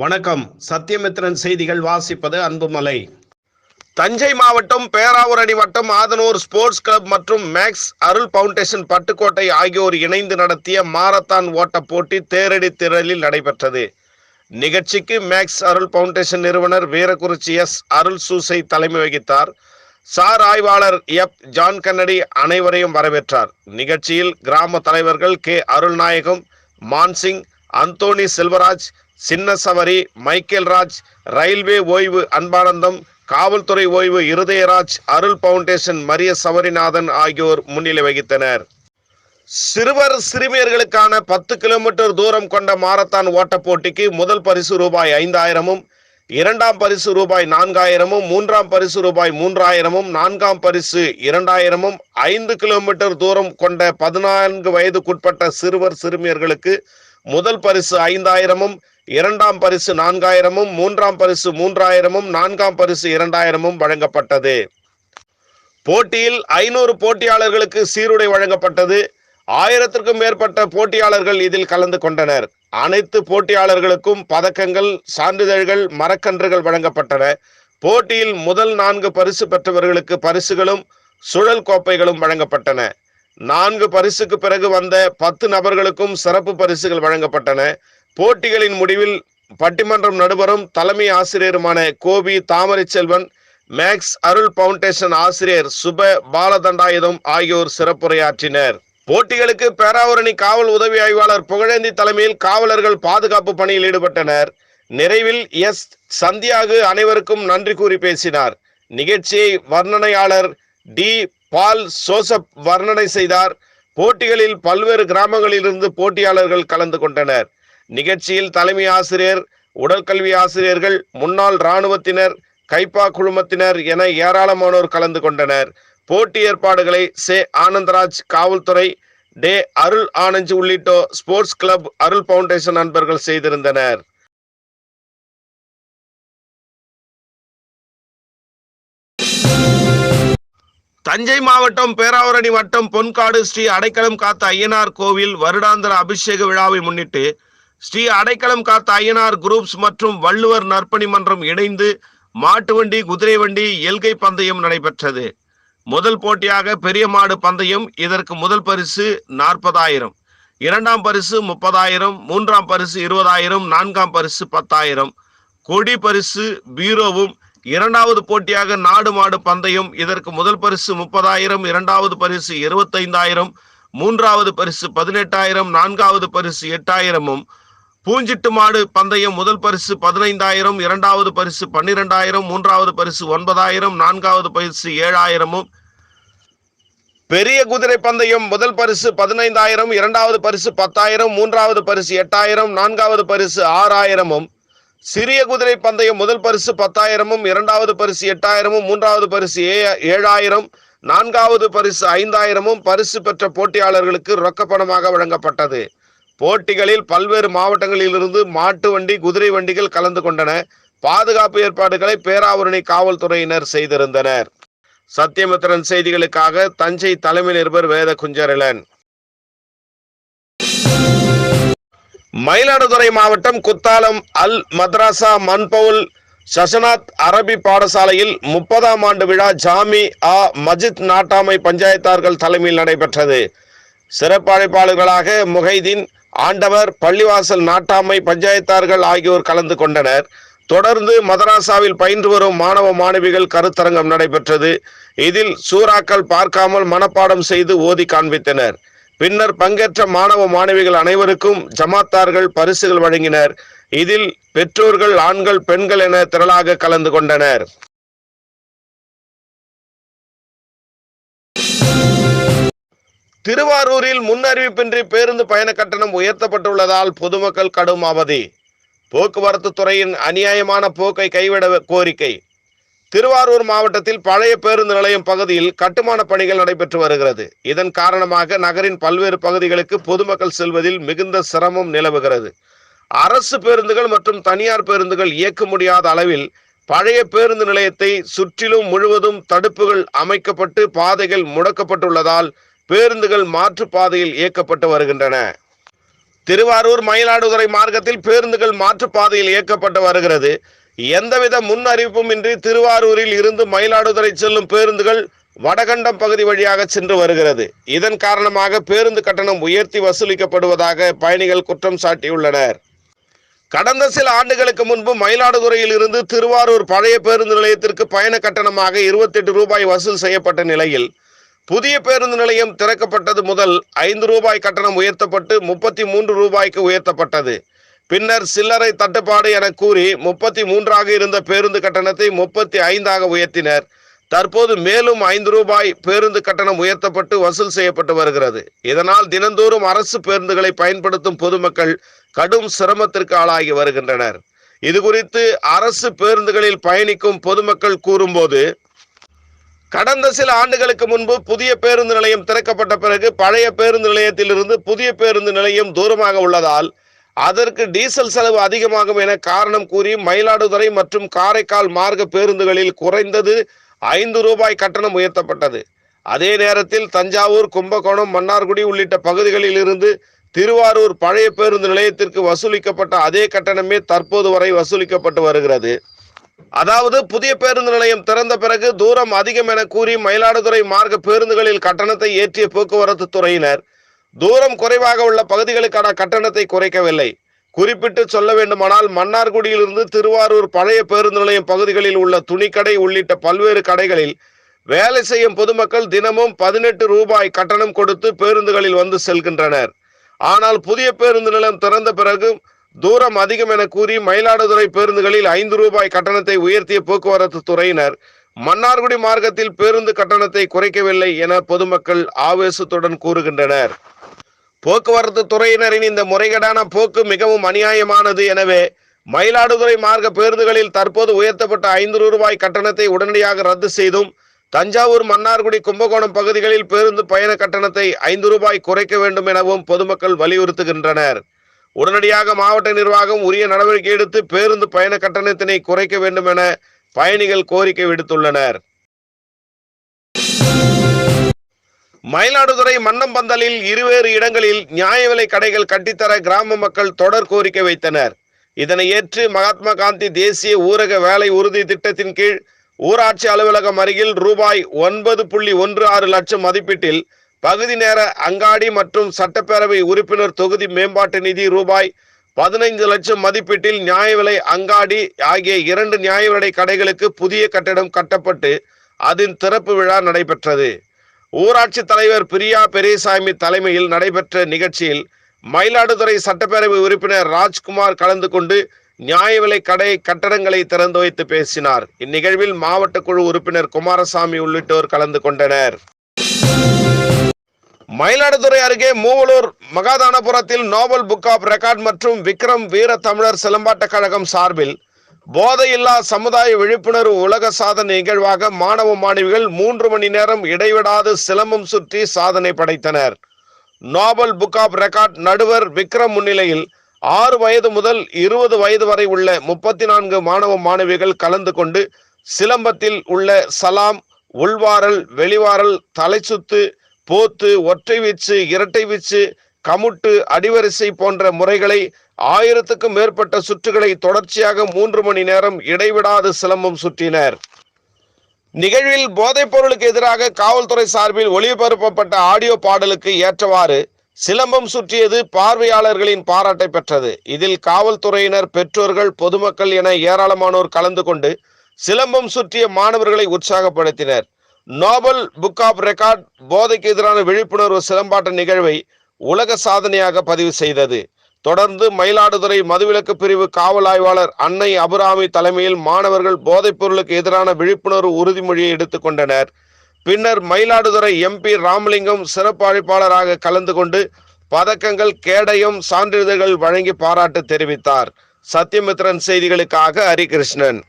வணக்கம். சத்தியமித்ரன் செய்திகள் வாசிப்பது அன்புமலை. தஞ்சை மாவட்டம் பேராவூரணி வட்டம் ஆதனூர் ஸ்போர்ட்ஸ் கிளப் மற்றும் மேக்ஸ் அருள் பவுண்டேஷன் பட்டுக்கோட்டை ஆகியோர் இணைந்து நடத்திய மாரத்தான் ஓட்டப் போட்டி தேரடி திரளில் நடைபெற்றது. நிகழ்ச்சிக்கு மேக்ஸ் அருள் பவுண்டேஷன் நிறுவனர் வீரகுறிச்சி எஸ். அருள் சூசை தலைமை வகித்தார். சார் ஆய்வாளர் எப். ஜான் கன்னடி அனைவரையும் வரவேற்றார். நிகழ்ச்சியில் கிராம தலைவர்கள் K. Arulnayagam Mansingh Anthony Selvaraj Chinna Savari Michael Raj railway ஓய்வு அன்பானந்தம் காவல்துறை ஓய்வு இருதயராஜ் அருள் பவுண்டேஷன் மரிய சவரிநாதன் ஆகியோர் முன்னிலை வகித்தனர். சிறுவர் சிறுமியர்களுக்கான பத்து கிலோமீட்டர் தூரம் கொண்ட மாரத்தான் ஓட்டப் போட்டிக்கு முதல் பரிசு ரூபாய் ஐந்தாயிரமும் இரண்டாம் பரிசு ரூபாய் நான்காயிரமும் மூன்றாம் பரிசு ரூபாய் மூன்றாயிரமும் நான்காம் பரிசு இரண்டாயிரமும் ஐந்து கிலோமீட்டர் தூரம் கொண்ட பதினான்கு வயதுக்குட்பட்ட சிறுவர் சிறுமியர்களுக்கு முதல் பரிசு ஐந்தாயிரமும் இரண்டாம் பரிசு நான்காயிரமும் மூன்றாம் பரிசு மூன்றாயிரமும் நான்காம் பரிசு இரண்டாயிரமும் வழங்கப்பட்டது. போட்டியில் ஐநூறு போட்டியாளர்களுக்கு சீருடை வழங்கப்பட்டது. ஆயிரத்திற்கும் மேற்பட்ட போட்டியாளர்கள் இதில் கலந்து கொண்டனர். அனைத்து போட்டியாளர்களுக்கும் பதக்கங்கள் சான்றிதழ்கள் மரக்கன்றுகள் வழங்கப்பட்டன. போட்டியில் முதல் நான்கு பரிசு பெற்றவர்களுக்கு பரிசுகளும் சுழல் கோப்பைகளும் வழங்கப்பட்டன. நான்கு பரிசுக்கு பிறகு வந்த பத்து நபர்களுக்கும் சிறப்பு பரிசுகள் வழங்கப்பட்டன. போட்டிகளின் முடிவில் பட்டிமன்றம் நடுவரும் தலைமை ஆசிரியருமான கோபி தாமரை செல்வன் மேக்ஸ் அருள் பவுண்டேஷன் ஆசிரியர் சுப பாலதண்டாயுதம் ஆகியோர் சிறப்புரையாற்றினர். போட்டிகளுக்கு பேராவரணி காவல் உதவி ஆய்வாளர் புகழேந்தி தலைமையில் காவலர்கள் பாதுகாப்பு பணியில் ஈடுபட்டனர். நிறைவில் எஸ். சந்தியாகு அனைவருக்கும் நன்றி கூறி பேசினார். நிகழ்ச்சியை வர்ணனையாளர் டி. பால் சோசப் வர்ணனை செய்தார். போட்டிகளில் பல்வேறு கிராமங்களிலிருந்து போட்டியாளர்கள் கலந்து கொண்டனர். நிகழ்ச்சியில் தலைமை ஆசிரியர் உடற்கல்வி ஆசிரியர்கள் முன்னாள் இராணுவத்தினர் கைப்பா குழுமத்தினர் என ஏராளமானோர் கலந்து கொண்டனர். போட்டி ஏற்பாடுகளை சே. ஆனந்தராஜ் காவல்துறை டே. அருள் ஆனந்த் உள்ளிட்டோர் ஸ்போர்ட்ஸ் கிளப் அருள் பவுண்டேஷன் நண்பர்கள் செய்திருந்தனர். தஞ்சை மாவட்டம் பேராவரணி வட்டம் பொன்காடு ஸ்ரீ அடைக்கலம் காத்த ஐயனார் கோவில் வருடாந்திர அபிஷேக விழாவை முன்னிட்டு ஸ்ரீ அடைக்கலம் காத்த ஐயனார் குரூப்ஸ் மற்றும் வள்ளுவர் நற்பணி மன்றம் இணைந்து மாட்டு வண்டி குதிரை வண்டி எல்கை பந்தயம் நடைபெற்றது. முதல் போட்டியாக பெரிய மாடு பந்தயம் இதற்கு முதல் பரிசு நாற்பதாயிரம். இரண்டாம் பரிசு முப்பதாயிரம் மூன்றாம் பரிசு இருபதாயிரம் நான்காம் பரிசு பத்தாயிரம். கொடி பரிசு பீரோவும் இரண்டாவது போட்டியாக நாடு மாடு பந்தயம் இதற்கு முதல் பரிசு முப்பதாயிரம் இரண்டாவது பரிசு இருபத்தைந்தாயிரம் மூன்றாவது பரிசு பதினெட்டாயிரம் நான்காவது பரிசு எட்டாயிரமும் பூஞ்சிட்டு மாடு பந்தயம் முதல் பரிசு பதினைந்தாயிரம் இரண்டாவது பரிசு பன்னிரெண்டாயிரம் மூன்றாவது பரிசு ஒன்பதாயிரம் நான்காவது பரிசு ஏழாயிரமும். பெரிய குதிரை பந்தயம் முதல் பரிசு பதினைந்தாயிரம் இரண்டாவது பரிசு பத்தாயிரம் மூன்றாவது பரிசு எட்டாயிரம் நான்காவது பரிசு ஆறாயிரமும். சிறிய குதிரை பந்தயம் முதல் பரிசு பத்தாயிரமும் இரண்டாவது பரிசு எட்டாயிரமும் மூன்றாவது பரிசு ஏ- ஏழாயிரம் நான்காவது பரிசு ஐந்தாயிரமும் பரிசு பெற்ற போட்டியாளர்களுக்கு ரொக்க பணமாக வழங்கப்பட்டது. போட்டிகளில் பல்வேறு மாவட்டங்களிலிருந்து மாட்டு வண்டி குதிரை வண்டிகள் கலந்து கொண்டன. பாதுகாப்பு ஏற்பாடுகளை பேராவூரணி காவல்துறையினர் செய்திருந்தனர். சத்தியமித்திரன் செய்திகளுக்காக தஞ்சை தலைமை நிருபர் வேத குஞ்சரலன் மயிலாடுதுறை மாவட்டம் குத்தாலம் அல் மத்ராசா மன்பவுல் சசனாத் அரபி பாடசாலையில் முப்பதாம் ஆண்டு விழா ஜாமி ஆ மஜித் நாட்டாமை பஞ்சாயத்தார்கள் தலைமையில் நடைபெற்றது. சிறப்பு அழைப்பாளர்களாக முகைதீன் ஆண்டவர் பள்ளிவாசல் நாட்டாமை பஞ்சாயத்தார்கள் ஆகியோர் கலந்து கொண்டனர். தொடர்ந்து மதராசாவில் பயின்று வரும் மாணவ மாணவிகள் கருத்தரங்கம் நடைபெற்றது. இதில் சூறாக்கள் பார்க்காமல் மனப்பாடம் செய்து ஓதி காண்பித்தனர். பின்னர் பங்கேற்ற மாணவ மாணவிகள் அனைவருக்கும் ஜமாத்தார்கள் பரிசுகள் வழங்கினர். இதில் பெற்றோர்கள் ஆண்கள் பெண்கள் என திரளாக கலந்து கொண்டனர். திருவாரூரில் முன்னறிவிப்பின்றி பேருந்து பயண கட்டணம் உயர்த்தப்பட்டுள்ளதால் பொதுமக்கள் கடும் அவதி. போக்குவரத்து துறையின் அநியாயமான போக்கை கைவிட கோரிக்கை. திருவாரூர் மாவட்டத்தில் பழைய பேருந்து நிலையம் பகுதியில் கட்டுமான பணிகள் நடைபெற்று வருகிறது. இதன் காரணமாக நகரின் பல்வேறு பகுதிகளுக்கு பொதுமக்கள் செல்வதில் மிகுந்த சிரமம் நிலவுகிறது. அரசு பேருந்துகள் மற்றும் தனியார் பேருந்துகள் இயக்க முடியாத அளவில் பழைய பேருந்து நிலையத்தை சுற்றிலும் முழுவதும் தடுப்புகள் அமைக்கப்பட்டு பாதைகள் முடக்கப்பட்டுள்ளதால் பேருந்துகள் மாற்றுப்பாதையில் இயக்கப்பட்டு வருகின்றன. திருவாரூர் மயிலாடுதுறை மார்க்கத்தில் பேருந்துகள் மாற்றுப்பாதையில் இயக்கப்பட்டு வருகிறது. எந்தவித முன் அறிவிப்பும் இன்றி திருவாரூரில் இருந்து மயிலாடுதுறை செல்லும் பேருந்துகள் வடகண்டம் பகுதி வழியாக சென்று வருகிறது. இதன் காரணமாக பேருந்து கட்டணம் உயர்த்தி வசூலிக்கப்படுவதாக பயணிகள் குற்றம் சாட்டியுள்ளனர். கடந்த சில ஆண்டுகளுக்கு முன்பு மயிலாடுதுறையில் இருந்து திருவாரூர் பழைய பேருந்து நிலையத்திற்கு பயண கட்டணமாக இருபத்தெட்டு ரூபாய் வசூல் செய்யப்பட்ட நிலையில் புதிய பேருந்து நிலையம் திறக்கப்பட்டது முதல் ஐந்து ரூபாய் கட்டணம் உயர்த்தப்பட்டு முப்பத்தி மூன்று ரூபாய்க்கு உயர்த்தப்பட்டது. பின்னர் சில்லறை தட்டுப்பாடு என கூறி முப்பத்தி மூன்றாக இருந்த பேருந்து கட்டணத்தை முப்பத்தி ஐந்தாக உயர்த்தினர். தற்போது மேலும் ஐந்து ரூபாய் பேருந்து கட்டணம் உயர்த்தப்பட்டு வசூல் செய்யப்பட்டு வருகிறது. இதனால் தினந்தோறும் அரசு பேருந்துகளை பயன்படுத்தும் பொதுமக்கள் கடும் சிரமத்திற்கு ஆளாகி வருகின்றனர். இது குறித்து அரசு பேருந்துகளில் பயணிக்கும் பொதுமக்கள் கூறும்போது கடந்த சில ஆண்டுகளுக்கு முன்பு புதிய பேருந்து நிலையம் திறக்கப்பட்ட பிறகு பழைய பேருந்து நிலையத்திலிருந்து புதிய பேருந்து நிலையம் தூரமாக உள்ளதால் அதற்கு டீசல் செலவு அதிகமாகும் என காரணம் கூறி மயிலாடுதுறை மற்றும் காரைக்கால் மார்க்க பேருந்துகளில் குறைந்தது ஐந்து ரூபாய் கட்டணம் உயர்த்தப்பட்டது. அதே நேரத்தில் தஞ்சாவூர் கும்பகோணம் மன்னார்குடி உள்ளிட்ட பகுதிகளில் இருந்து திருவாரூர் பழைய பேருந்து நிலையத்திற்கு வசூலிக்கப்பட்ட அதே கட்டணமே தற்போது வரை வசூலிக்கப்பட்டு வருகிறது. அதாவது புதிய பேருந்து நிலையம் திறந்த பிறகு தூரம் அதிகம் என கூறி மயிலாடுதுறை மார்க்க பேருந்துகளில் கட்டணத்தை ஏற்றிய போக்குவரத்து துறையினர். தூரம் குறைவாக உள்ள பகுதிகளுக்கான கட்டணத்தை குறைக்கவில்லை. குறிப்பிட்டு சொல்ல வேண்டுமானால் மன்னார்குடியிலிருந்து திருவாரூர் பழைய பேருந்து நிலையம் பகுதிகளில் உள்ள துணிக்கடை உள்ளிட்ட பல்வேறு கடைகளில் வேலை செய்யும் பொதுமக்கள் தினமும் பதினெட்டு ரூபாய் கட்டணம் கொடுத்து பேருந்துகளில் வந்து செல்கின்றனர். ஆனால் புதிய பேருந்து நிலையம் திறந்த பிறகு தூரம் அதிகம் என கூறி மயிலாடுதுறை பேருந்துகளில் ஐந்து ரூபாய் கட்டணத்தை உயர்த்திய போக்குவரத்து துறையினர் மன்னார்குடி மார்க்கத்தில் பேருந்து கட்டணத்தை குறைக்கவில்லை என பொதுமக்கள் ஆவேசத்துடன் கூறுகின்றனர். போக்குவரத்து துறையினரின் இந்த முறைகேடான போக்கு மிகவும் அநியாயமானது. எனவே மயிலாடுதுறை மார்க்க பேருந்துகளில் தற்போது உயர்த்தப்பட்ட ஐந்து ரூபாய் கட்டணத்தை உடனடியாக ரத்து செய்தும் தஞ்சாவூர் மன்னார்குடி கும்பகோணம் பகுதிகளில் பேருந்து பயண கட்டணத்தை ஐந்து ரூபாய் குறைக்க வேண்டும் எனவும் பொதுமக்கள் வலியுறுத்துகின்றனர். உடனடியாக மாவட்ட நிர்வாகம் உரிய நடவடிக்கை எடுத்து பேருந்து பயண கட்டணத்தினை குறைக்க வேண்டும் என பயணிகள் கோரிக்கை விடுத்துள்ளனர். மயிலாடுதுறை மன்னம்பந்தலில் இருவேறு இடங்களில் நியாய விலை கடைகள் கட்டித்தர கிராம மக்கள் தொடர் கோரிக்கை வைத்தனர். இதனை ஏற்று மகாத்மா காந்தி தேசிய ஊரக வேலை உறுதி திட்டத்தின் கீழ் ஊராட்சி அலுவலகம் அருகில் ரூபாய் ஒன்பது புள்ளி ஒன்று ஆறு லட்சம் மதிப்பீட்டில் பகுதி நேர அங்காடி மற்றும் சட்டப்பேரவை உறுப்பினர் தொகுதி மேம்பாட்டு நிதி ரூபாய் பதினைந்து லட்சம் மதிப்பீட்டில் நியாய விலை அங்காடி ஆகிய இரண்டு நியாய விலை கடைகளுக்கு புதிய கட்டடம் கட்டப்பட்டு அதன் திறப்பு விழா நடைபெற்றது. ஊராட்சி தலைவர் பிரியா பெரியசாமி தலைமையில் நடைபெற்ற நிகழ்ச்சியில் மயிலாடுதுறை சட்டப்பேரவை உறுப்பினர் ராஜ்குமார் கலந்து கொண்டு நியாய விலை கடை கட்டடங்களை திறந்து வைத்து பேசினார். இந்நிகழ்வில் மாவட்ட குழு உறுப்பினர் குமாரசாமி உள்ளிட்டோர் கலந்து கொண்டனர். மயிலாடுதுறை அருகே மூவலூர் மகாதானபுரத்தில் நோபல் புக் ஆஃப் ரெக்கார்ட் மற்றும் விக்ரம் வீர தமிழர் சிலம்பாட்டக் கழகம் சார்பில் போதையில்லா சமுதாய விழிப்புணர்வு உலக சாதனை நிகழ்வாக மாணவ மாணவிகள் மூன்று மணி நேரம் இடைவிடாது சிலம்பம் சுற்றி சாதனை படைத்தனர். நோபல் புக் ஆஃப் ரெக்கார்ட் நடுவர் விக்ரம் முன்னிலையில் ஆறு வயது முதல் இருபது வயது வரை உள்ள முப்பத்தி நான்கு மாணவ மாணவிகள் கலந்து கொண்டு சிலம்பத்தில் உள்ள சலாம் உள்வாரல் வெளிவாரல் தலைச்சுத்து போத்து ஒற்றை வீச்சு இரட்டை வீச்சு கமுட்டு அடிவரிசை போன்ற முறைகளை ஆயிரத்துக்கும் மேற்பட்ட சுற்றுகளை தொடர்ச்சியாக மூன்று மணி நேரம் இடைவிடாது சிலம்பம் சுற்றினர். நிகழ்வில் போதைப் பொருளுக்கு எதிராக காவல்துறை சார்பில் ஒளிபரப்பப்பட்ட ஆடியோ பாடலுக்கு ஏற்றவாறு சிலம்பம் சுற்றியது பார்வையாளர்களின் பாராட்டை பெற்றது. இதில் காவல்துறையினர் பெற்றோர்கள் பொதுமக்கள் என ஏராளமானோர் கலந்து கொண்டு சிலம்பம் சுற்றிய மாணவர்களை உற்சாகப்படுத்தினர். நோபல் புக் ஆஃப் ரெக்கார்ட் போதைக்கு எதிரான விழிப்புணர்வு சிலம்பாட்ட நிகழ்வை உலக சாதனையாக பதிவு செய்தது. தொடர்ந்து மயிலாடுதுறை மதுவிலக்கு பிரிவு காவல் ஆய்வாளர் அன்னை அபுராமி தலைமையில் மாணவர்கள் போதைப் பொருளுக்கு எதிரான விழிப்புணர்வு உறுதிமொழியை எடுத்துக்கொண்டனர் பின்னர் மயிலாடுதுறை எம்பி ராமலிங்கம் சிறப்பு அழைப்பாளராக கலந்து கொண்டு பதக்கங்கள் கேடயம் சான்றிதழ்கள் வழங்கி பாராட்டு தெரிவித்தார். சத்யமித்ரன் செய்திகளுக்காக ஹரிகிருஷ்ணன்.